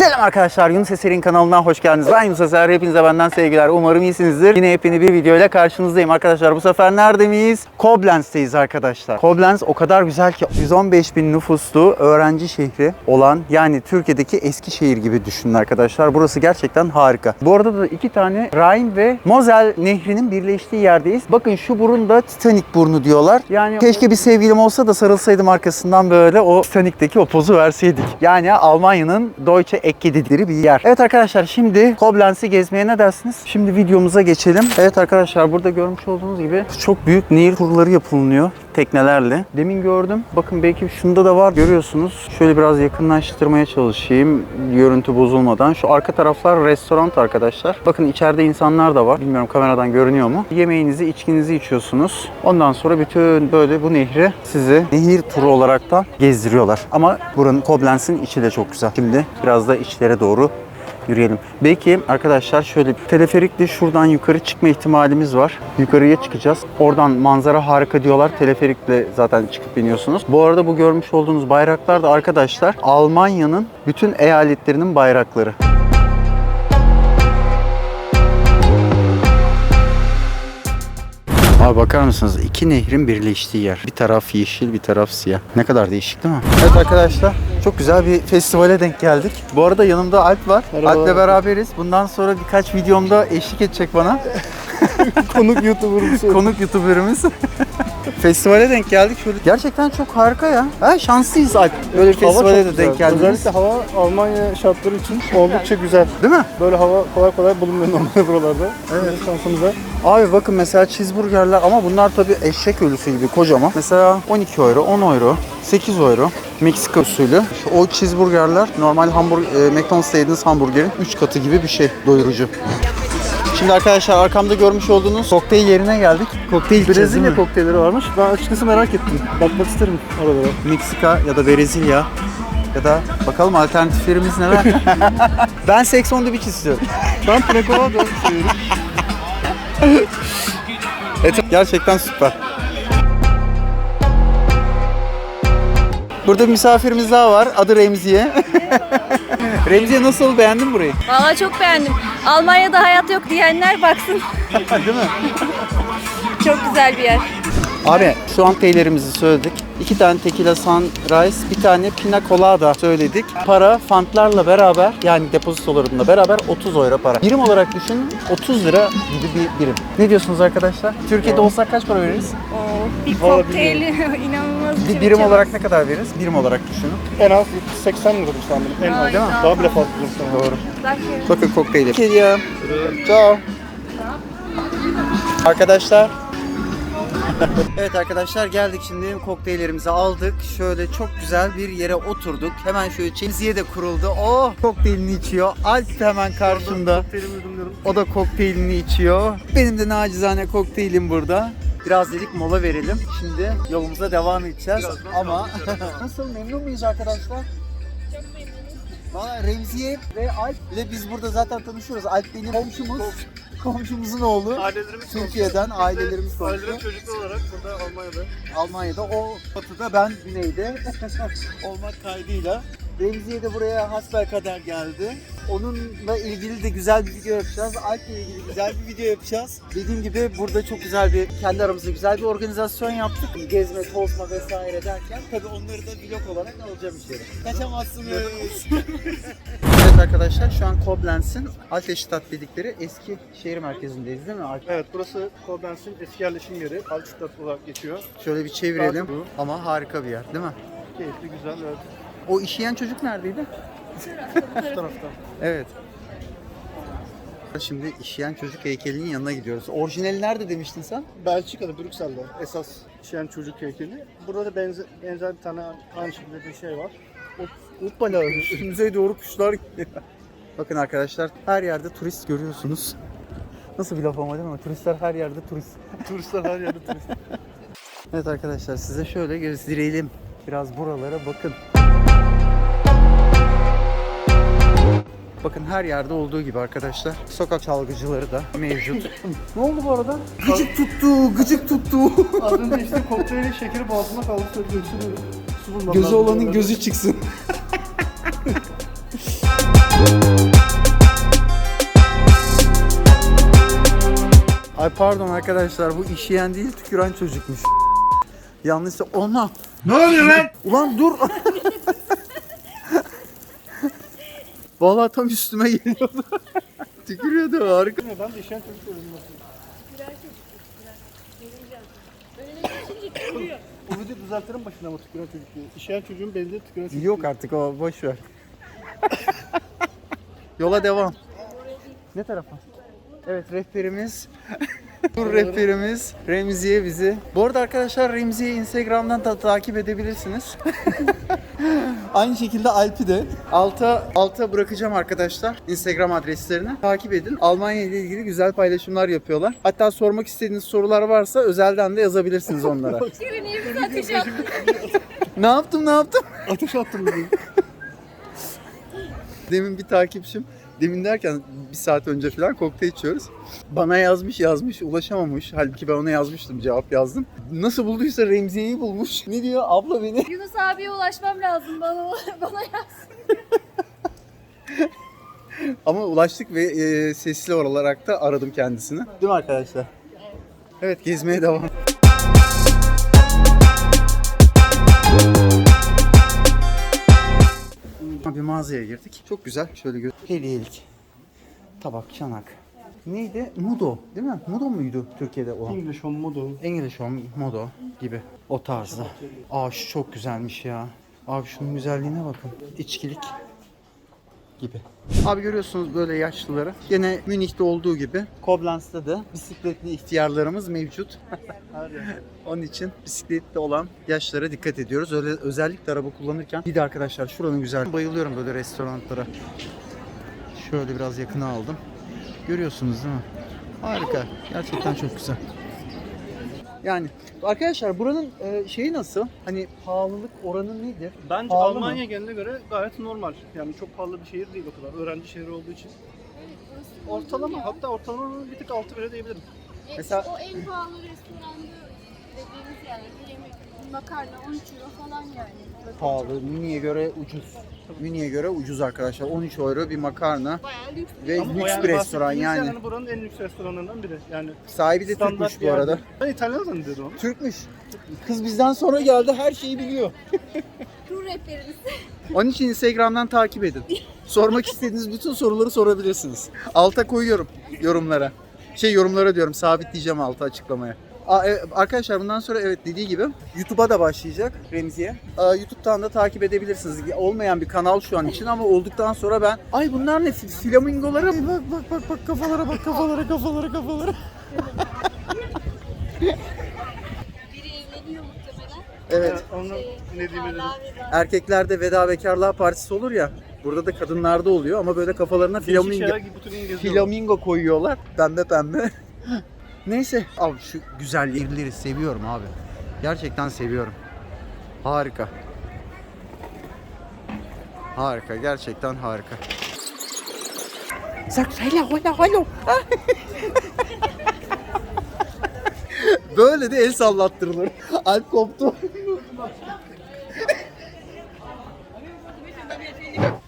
Selam arkadaşlar Yunus Eser'in kanalına hoş geldiniz. Ben Yunus Eser. Hepinize benden sevgiler. Umarım iyisinizdir. Yine yepyeni bir video ile karşınızdayım arkadaşlar. Bu sefer nerede miyiz? Koblenz'teyiz arkadaşlar. Koblenz o kadar güzel ki 115 bin nüfuslu öğrenci şehri olan yani Türkiye'deki eski şehir gibi düşünün arkadaşlar. Burası gerçekten harika. Bu arada da iki tane Rhine ve Mosel nehrinin birleştiği yerdeyiz. Bakın şu burun da Titanic burnu diyorlar. Yani keşke bir sevgilim olsa da sarılsaydım arkasından böyle o Titanic'teki o pozu verseydik. Yani Almanya'nın Deutsche Ecke dedikleri bir yer. Evet arkadaşlar şimdi Koblenz'i gezmeye ne dersiniz? Şimdi videomuza geçelim. Evet arkadaşlar burada görmüş olduğunuz gibi çok büyük nehir turları yapılıyor teknelerle. Demin gördüm. Bakın belki şunda da var. Görüyorsunuz. Şöyle biraz yakınlaştırmaya çalışayım. Görüntü bozulmadan. Şu arka taraflar restoran arkadaşlar. Bakın içeride insanlar da var. Bilmiyorum kameradan görünüyor mu? Yemeğinizi, içkinizi içiyorsunuz. Ondan sonra bütün böyle bu nehri sizi nehir turu olaraktan gezdiriyorlar. Ama buranın Koblenz'in içi de çok güzel. Şimdi biraz da içlere doğru yürüyelim. Belki arkadaşlar şöyle teleferikle şuradan yukarı çıkma ihtimalimiz var. Yukarıya çıkacağız. Oradan manzara harika diyorlar. Teleferikle zaten çıkıp iniyorsunuz. Bu arada bu görmüş olduğunuz bayraklar da arkadaşlar Almanya'nın bütün eyaletlerinin bayrakları. Abi bakar mısınız? İki nehrin birleştiği yer. Bir taraf yeşil, bir taraf siyah. Ne kadar değişik değil mi? Evet arkadaşlar, çok güzel bir festivale denk geldik. Bu arada yanımda Alp var. Merhaba. Alp'le beraberiz. Bundan sonra birkaç videomda eşlik edecek bana. Konuk YouTuber'ımız. Konuk YouTuber'ımız. Festivale denk geldik. Şöyle gerçekten çok harika ya. Ha, şanslıyız Alp. Böyle bir Hava festivale de güzel. denk geldik. Özellikle hava Almanya şartları için oldukça güzel. Değil mi? Böyle hava kolay kolay bulunmuyor normalde buralarda. Evet. Şansımıza. Abi bakın mesela cheeseburgerler ama bunlar tabii eşek ölüsü gibi kocaman. Mesela 12 euro, 10 euro, 8 euro. Meksika usulü. O cheeseburgerler normal hamburger, e, McDonald's'ta yediğiniz hamburgerin 3 katı gibi bir şey doyurucu. Şimdi arkadaşlar arkamda görmüş olduğunuz kokteyl yerine geldik. Kokteyl içeceğiz değil Brezilya mi? kokteylleri varmış. Ben açıkçası merak ettim. Bakmak isterim oralara. Meksika ya da Brezilya ya da bakalım alternatiflerimiz neler? ben Sex on the Beach istiyorum. Ben Precolado seviyorum. Evet, gerçekten süper. Burada bir misafirimiz daha var. Adı Remziye. Remziye nasıl? Beğendin mi burayı? Valla çok beğendim. Almanya'da hayat yok diyenler baksın. Değil mi? Çok güzel bir yer. Abi şu an teylerimizi söyledik. İki tane tequila sunrise, bir tane pina colada söyledik. Para fantlarla beraber yani depozitolarında beraber 30 euro para. Birim olarak düşünün 30 lira gibi bir birim. Ne diyorsunuz arkadaşlar? Türkiye'de olsak kaç para veririz? Bir Vallahi kokteyli inanılmaz Bir bir birim şey. olarak ne kadar veririz? Birim olarak düşünün. En az 80 liradır sanırım. En az. Ay, Değil mi? daha Daha bile fazla sanırım. Doğru. Bakın kokteyli. Geliyor. Ciao. Arkadaşlar. evet arkadaşlar geldik şimdi kokteyllerimizi aldık. Şöyle çok güzel bir yere oturduk. Hemen şöyle çemziye de kuruldu. Oh kokteylini içiyor. Alp hemen karşımda. Kokteylimi yudumluyorum. O da kokteylini içiyor. Benim de nacizane kokteylim burada. Biraz dedik mola verelim. Şimdi yolumuza devam edeceğiz. Ama nasıl memnun muyuz arkadaşlar? Valla Remziye ve Alp ile biz burada zaten tanışıyoruz. Alp benim komşumuz. Komşumuzun oğlu. Ailelerimiz Türkiye'den ailelerimiz komşu. Ailelerim çocuklu olarak burada Almanya'da. Almanya'da o batıda ben güneyde olmak kaydıyla. Remziye de buraya hasbelkader geldi. Onunla ilgili de güzel bir video yapacağız. Alp'le ilgili güzel bir video yapacağız. Dediğim gibi burada çok güzel bir, kendi aramızda güzel bir organizasyon yaptık. Gezme, tozma vesaire derken. Tabii onları da vlog olarak alacağım içeri. Kaçamazsınız. evet arkadaşlar şu an Koblenz'in Alteştat dedikleri eski şehir merkezindeyiz değil mi Alp? Evet burası Koblenz'in eski yerleşim yeri. Altstadt olarak geçiyor. Şöyle bir çevirelim. Ama harika bir yer değil mi? Keyifli, güzel. Evet. O işeyen çocuk neredeydi? Bu tarafta. Evet. Şimdi işeyen çocuk heykelinin yanına gidiyoruz. Orijinali nerede demiştin sen? Belçika'da, Brüksel'de esas işleyen çocuk heykeli. Burada da benzer, benzer bir tane aynı şekilde bir şey var. Hoppala önümüze doğru kuşlar. Bakın arkadaşlar her yerde turist görüyorsunuz. Nasıl bir laf ama değil mi? Turistler her yerde turist. Turistler her yerde turist. Evet arkadaşlar size şöyle gösterelim. Biraz buralara bakın. Bakın her yerde olduğu gibi arkadaşlar. Sokak çalgıcıları da mevcut. ne oldu bu arada? Gıcık tuttu, gıcık tuttu. Az önce işte kokteylin şekeri boğazına kaldı. Göğsünü Gözü olanın gözü çıksın. Ay pardon arkadaşlar bu işeyen değil tüküren çocukmuş. Yanlışsa ona. Ne oluyor lan? Ulan dur. Vallahi tam üstüme geliyordu. Tükürüyordu harika. Ben de işleyen çocuk gördüm. O video düzeltirim başına ama tüküren çocuk diye. İşleyen çocuğun belli tüküren çocuk Yok artık o boş ver. Yola devam. Ne tarafa? Evet rehberimiz. Tur rehberimiz Remziye bizi. Bu arada arkadaşlar Remziye'yi Instagram'dan da takip edebilirsiniz. Aynı şekilde Alp'i de alta alta bırakacağım arkadaşlar Instagram adreslerini. Takip edin. Almanya ile ilgili güzel paylaşımlar yapıyorlar. Hatta sormak istediğiniz sorular varsa özelden de yazabilirsiniz onlara. Şirin iyi bir ateş yaptı. ne yaptım ne yaptım? Ateş attım bugün. Demin bir takipçim, demin derken bir saat önce falan kokteyl içiyoruz. Bana yazmış yazmış, ulaşamamış. Halbuki ben ona yazmıştım, cevap yazdım. Nasıl bulduysa Remziye'yi bulmuş. Ne diyor? Abla beni. Yunus abiye ulaşmam lazım bana bana yaz. Ama ulaştık ve e, sesli olarak da aradım kendisini. Değil mi arkadaşlar? Evet, gezmeye devam. Bir mağazaya girdik. Çok güzel. Şöyle gör. Hediyelik. Tabak, çanak. Neydi? Mudo değil mi? Mudo muydu Türkiye'de olan? English Home Modo. English Home Modo gibi. O tarzda. Aa şu çok güzelmiş ya. Abi şunun güzelliğine bakın. İçkilik gibi. Abi görüyorsunuz böyle yaşlıları. Yine Münih'te olduğu gibi Koblentz'te de bisikletli ihtiyarlarımız mevcut. Onun için bisikletli olan yaşlara dikkat ediyoruz. Öyle özellikle araba kullanırken. Bir de arkadaşlar şuranın güzel. Bayılıyorum böyle restoranlara. Şöyle biraz yakına aldım. Görüyorsunuz değil mi? Harika. Gerçekten çok güzel. Yani arkadaşlar buranın e, şeyi nasıl? Hani pahalılık oranı nedir? Bence Pahalı mı? Almanya geneline göre gayet normal. Yani çok pahalı bir şehir değil o kadar. Öğrenci şehri olduğu için. Ortalama hatta ortalamanın bir tık altı bile diyebilirim. Mesela- Mesela... O en pahalı restoranda dediğimiz yani bir yemek, bir makarna 13 euro falan yani. Pahalı. Münih'e göre ucuz. Münih'e göre ucuz arkadaşlar. 13 euro bir makarna Bayağı lüks. ve Ama o lüks yani bir restoran bahsettiğimiz yani. yani buranın en lüks restoranlarından biri. Yani Sahibi de standart Türkmüş bir bu arada. yerde. Ben İtalyan zannediyordum onu. Türkmüş. Kız bizden sonra geldi her şeyi biliyor. Tur rehberimiz. Onun için Instagram'dan takip edin. Sormak istediğiniz bütün soruları sorabilirsiniz. Alta koyuyorum yorumlara. Şey yorumlara diyorum sabitleyeceğim alta açıklamaya. Aa, e, arkadaşlar bundan sonra evet dediği gibi YouTube'a da başlayacak Remziye. Aa, YouTube'dan da takip edebilirsiniz. Olmayan bir kanal şu an için ama olduktan sonra ben ay bunlar ne Fl- flamingolara mı? Bak bak bak bak kafalara bak kafalara kafalara kafalara. Biri evleniyor muhtemelen. Evet. Onu ne diyeyim. Erkeklerde veda bekarlığa partisi olur ya. Burada da kadınlarda oluyor ama böyle kafalarına Değişik flamingo şeyler gibi bütün geziyorlar. Flamingo koyuyorlar. Pembe pembe. Neyse. Abi şu güzel yerleri seviyorum abi. Gerçekten seviyorum. Harika. Harika. Gerçekten harika. Sak hello hello hello. Böyle de el sallattırılır. Alp koptu.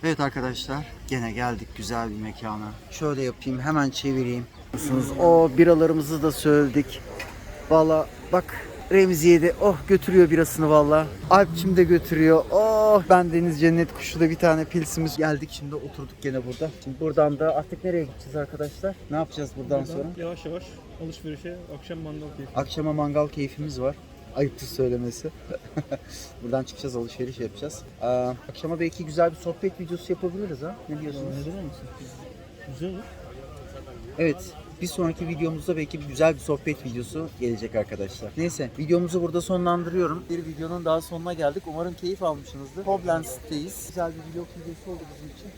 Evet arkadaşlar gene geldik güzel bir mekana. Şöyle yapayım hemen çevireyim. Biliyorsunuz o biralarımızı da söyledik. Valla bak Remziye de oh götürüyor birasını valla. Alpçim de götürüyor. Oh ben Deniz Cennet Kuşu da bir tane pilsimiz. Geldik şimdi oturduk gene burada. Şimdi buradan da artık nereye gideceğiz arkadaşlar? Ne yapacağız buradan sonra? Yavaş yavaş alışverişe akşam mangal keyfi. Akşama mangal keyfimiz var. Ayıptır söylemesi. Buradan çıkacağız alışveriş yapacağız. Ee, akşama belki güzel bir sohbet videosu yapabiliriz ha. Ne diyorsunuz? Misin? Güzel olur. Evet. Bir sonraki videomuzda belki bir güzel bir sohbet videosu gelecek arkadaşlar. Neyse videomuzu burada sonlandırıyorum. Bir videonun daha sonuna geldik. Umarım keyif almışsınızdır. Koblentz'teyiz. Güzel bir vlog videosu oldu bizim için.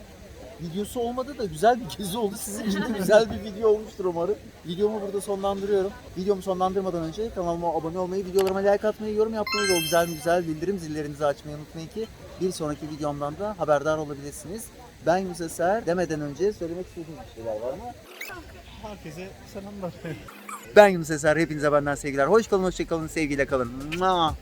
Videosu olmadı da güzel bir gezi oldu. Sizin için de güzel bir video olmuştur umarım. Videomu burada sonlandırıyorum. Videomu sonlandırmadan önce kanalıma abone olmayı, videolarıma like atmayı, yorum yapmayı ve o güzel güzel bildirim zillerinizi açmayı unutmayın ki bir sonraki videomdan da haberdar olabilirsiniz. Ben Yunus Eser demeden önce söylemek istediğiniz bir şeyler var mı? Herkese selamlar. Ben Yunus Eser. Hepinize benden sevgiler. Hoş kalın, hoşça kalın, sevgiyle kalın. Mua.